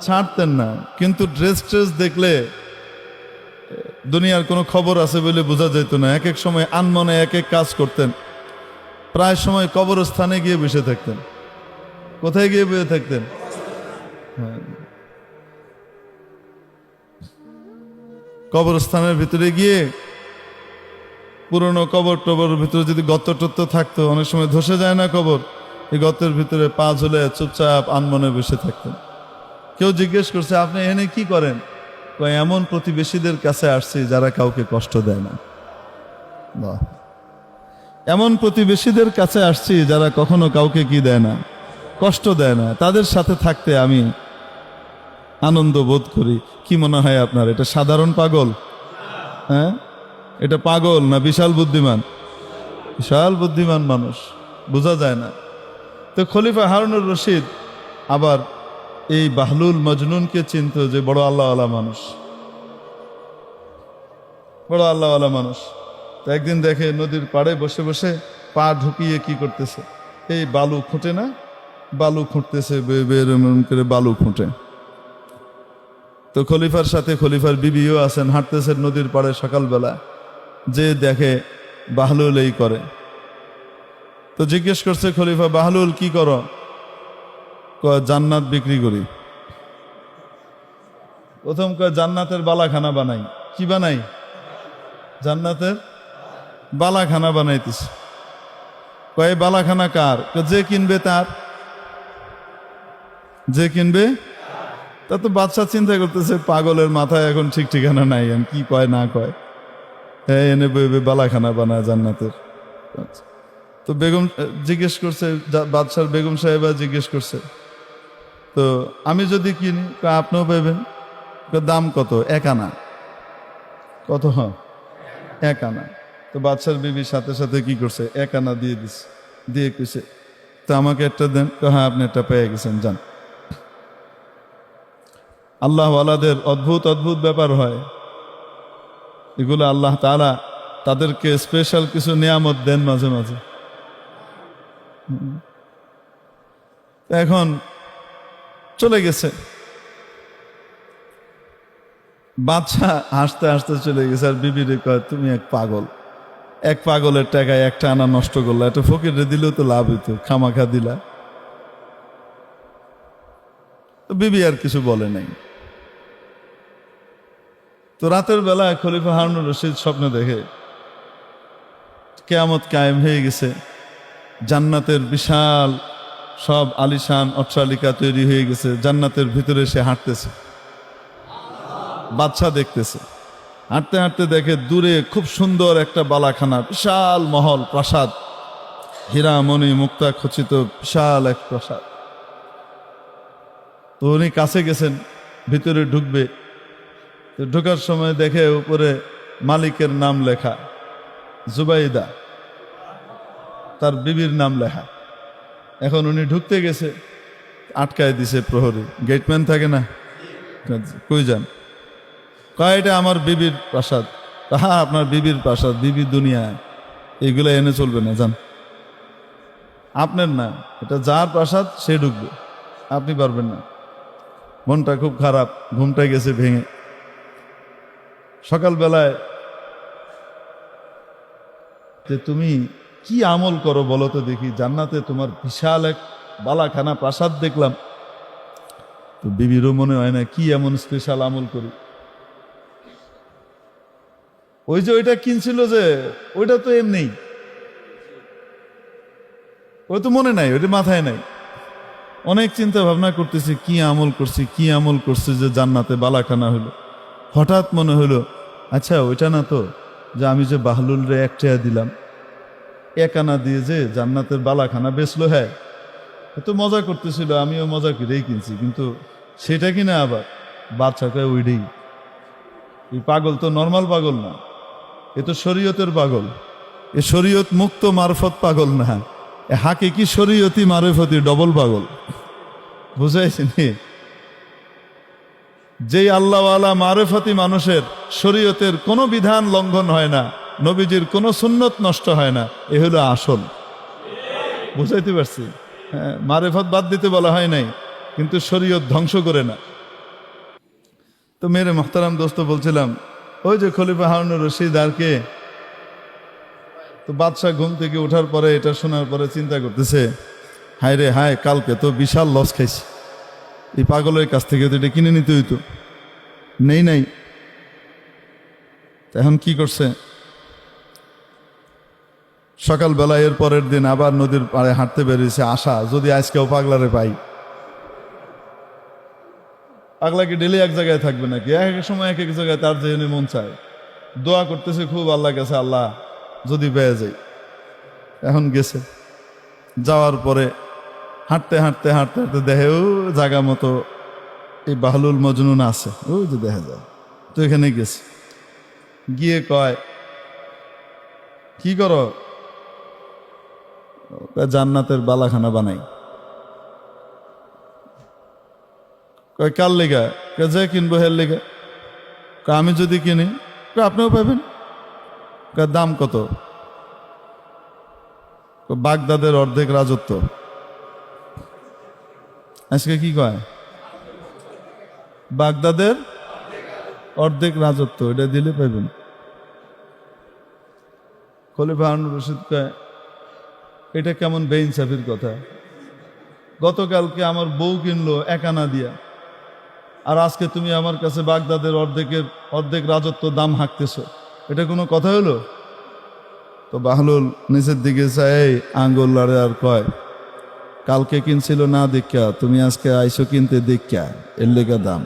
ছাড়তেন না। কিন্তু dress trace দেখলে দুনিয়ার কোনো খবর আছে বলে বোঝা যেত না। এক এক সময় আনমনে এক এক কাজ করতেন। প্রায় সময় কবরস্থানে গিয়ে বসে থাকতেন। কোথায় গিয়ে বসে থাকতেন? হ্যাঁ। কবরস্থানের ভিতরে গিয়ে, পুরনো কবর টবর ভিতরে যদি গর্ত টত্ত থাকতো, অনেক সময় ধসে যায় না কবর। এই গর্তের ভিতরে পা ঝুলে চুপচাপ আনমনে বসে থাকতেন। কেউ জিজ্ঞেস করছে, আপনি এনে কি করেন? এমন প্রতিবেশীদের কাছে আসছি যারা কাউকে কষ্ট দেয় না। এমন প্রতিবেশীদের কাছে আসছি যারা কখনো কাউকে কি দেয় না, কষ্ট দেয় না। তাদের সাথে থাকতে আমি আনন্দ বোধ করি। কি মনে হয় আপনার, এটা সাধারণ পাগল? হ্যাঁ? এটা পাগল না বিশাল বুদ্ধিমান? বিশাল বুদ্ধিমান মানুষ, বোঝা যায় না। তো খলিফা হারুনুর রশিদ আবার এই বাহলুল মজনুনকে চিনত যে বড় আল্লাহওয়ালা মানুষ। বড় আল্লাহওয়ালা মানুষ। তো একদিন দেখে নদীর পাড়ে বসে বসে পা ঢুকিয়ে কি করতেছে? এই বালু খুঁটে না? বালু খুঁটতেছে এরম করে বালু খুঁটে। তো খলিফার সাথে খলিফার বিবিও আছেন হাঁটতেছেন নদীর পাড়ে সকালবেলা। যে দেখে বাহলুল এই করে। তো জিজ্ঞেস করছে, খলিফা, বাহলুল কি করো? জান্নাত বিক্রি করি। প্রথম কয়, জান্নাতের বালাখানা বানাই। কি বানাই? জান্নাতের বালাখানা বানাইতেছে। কয় বালাখানা কার? যে কিনবে তার। যে কিনবে? তা তো বাচ্চা চিন্তা করতেছে, পাগলের মাথায় এখন ঠিক ঠিকানা নাই, এখন কি কয়, না কয়। হ্যাঁ এনে বইবে বালাখানা বানায় জান্নাতের। আচ্ছা। তো বেগম, জিজ্ঞেস করছে বাদশার বেগম সাহেবা জিজ্ঞেস করছে তো আমি যদি কিনি আপনিও পাইবেন। দাম কত? এক আনা। কত? এক আনা। তো বাচ্চার বিবির সাথে সাথে কি করছে? এক আনা দিয়ে দিছে। দিয়ে কইছে, তো আমাকে একটা দেন। হ্যাঁ আপনি একটা পেয়ে গেছেন, যান। আল্লাহ আলাদের অদ্ভুত অদ্ভুত ব্যাপার হয়। এগুলো আল্লাহ তাআলা তাদেরকে স্পেশাল কিছু নিয়ামত দেন মাঝে মাঝে। এখন চলে গেছে। বাচ্চা হাসতে হাসতে চলে গেছে আর বিবিরে কয়, তুমি এক পাগল। এক পাগলের টাকায় একটা আনা নষ্ট করলা। একটা ফকিরে দিলেও তো লাভ হইতো, খামাখা দিলা। বিবি আর কিছু বলে নাই। তো রাতের বেলা খলিফা হারুনুর রশিদ স্বপ্ন দেখে, কেয়ামত কায়েম হয়ে গেছে। জান্নাতের বিশাল সব আলিশান অট্টালিকা তৈরি হয়ে গেছে, জান্নাতের ভিতরে সে হাঁটতেছে। বাচ্চা দেখতেছে। হাঁটতে হাঁটতে দেখে দূরে খুব সুন্দর একটা বালাখানা, বিশাল মহল, প্রাসাদ। হীরামণি মুক্তা খচিত বিশাল এক প্রাসাদ। তো উনি কাছে গেছেন, ভিতরে ঢুকবে। তো ঢোকার সময় দেখে উপরে মালিকের নাম লেখা, জুবাইদা। তার বিবির নাম লেখা। এখন উনি ঢুকতে গেছে, আটকায় দিছে প্রহরে। গেটম্যান থাকে না? কই যান? কয়, এটা আমার বিবির প্রাসাদ। হ্যাঁ আপনার বিবির প্রাসাদ, বিবি দুনিয়া এগুলো এনে চলবে না, যান। আপনার না, এটা যার প্রাসাদ, সে ঢুকবে। আপনি পারবেন না। মনটা খুব খারাপ, ঘুমটা গেছে ভেঙে। সকালবেলায় যে তুমি কি আমল করো বলো তো দেখি। জান্নাতে তোমার বিশাল এক বালাখানা প্রাসাদ দেখলাম। তো বিবিরও মনে হয় না কি এমন স্পেশাল আমল করি। ওই যে ওইটা কিনছিল যে, ওইটা তো এমনি। ওই তো মনে নাই, ওইটা মাথায় নাই। অনেক চিন্তা ভাবনা করতেছি, কি আমল করছি, কি আমল করছি যে জান্নাতে বালাখানা হলো। হঠাৎ মনে হলো আচ্ছা ওইটা না তো, যে আমি যে বাহলুল রে এক দিলাম। এক আনা দিয়ে যে জান্নাতের বালাখানা বেচলো হ্যাঁ এ তো মজা করতেছিল, আমিও মজা করেই কিনছি, কিন্তু সেটা কিনা আবার? বাচ্চা কয় ওইটাই এই পাগল তো নর্মাল পাগল না, এ তো শরীয়তের পাগল, এ শরীয়ত মুক্ত মারফত পাগল না, এ হাকে কি শরীয়তি মারফতি ডবল পাগল। বুঝাইছি নি যেই আল্লাহওয়ালা মারেফতি মানুষের শরীয়তের কোনো বিধান লঙ্ঘন হয় না নবীজির কোনো সুন্নত নষ্ট হয় না, এ হলো আসল। বুঝাইতে পারছি? হ্যাঁ মারেফত বাদ দিতে বলা হয় নাই, কিন্তু শরীয়ত ধ্বংস করে না। তো মেরে মোহতারাম দোস্ত বলছিলাম, ওই যে খলিফা হারুনুর রশিদ আর কে? তো বাদশাহ ঘুম থেকে ওঠার পরে এটা শোনার পরে চিন্তা করতেছে, হায় রে, হায়, কালকে তো বিশাল লস খাইছি। এই পাগলের কাছ থেকে তো এটা কিনে নিতে হইতো। নেই নাই। এখন কি করছে? সকালবেলা এর পরের দিন আবার নদীর পাড়ে হাঁটতে বেরিয়েছে আশা, যদি আজকেও পাগলারে পাই। পাগলা কি ডেলি এক জায়গায় থাকবে নাকি? এক এক সময় এক এক জায়গায় তার যে মন চায়। দোয়া করতেছে খুব আল্লাহ কাছে, আল্লাহ যদি পেয়ে যাই। এখন গেছে। যাওয়ার পরে হাঁটতে হাঁটতে হাঁটতে হাঁটতে দেখে, ও জায়গা মতো এই বাহলুল মজনুন আছে। ওই যে দেখা যায়। তো এখানে গেছে। গিয়ে কয়, কি করো? জান্নাতের বালাখানা বানাই। কয়, কার লেগা? যে কিনবো হের লেগা। আমি যদি কিনি আপনিও পাবেন দাম কত? বাগদাদের অর্ধেক রাজত্ব। আজকে কি কয়? বাগদাদের অর্ধেক রাজত্ব, এটা দিলে পাইবেন। খলিফা রশিদ কয় এটা কেমন বেইনসাফির কথা? গতকালকে আমার বউ কিনলো একানা দিয়া। আর আজকে তুমি আমার কাছে বাগদাদের অর্ধেকের, অর্ধেক রাজত্ব দাম হাঁকতেছো। এটা কোনো কথা হলো? তো বাহলুল নিচের দিকে চাই আঙ্গুল লড়ে আর কয়, কালকে কিনছিল না দেখা তুমি আজকে আইসো কিনতে দেখা এর লেগা দাম।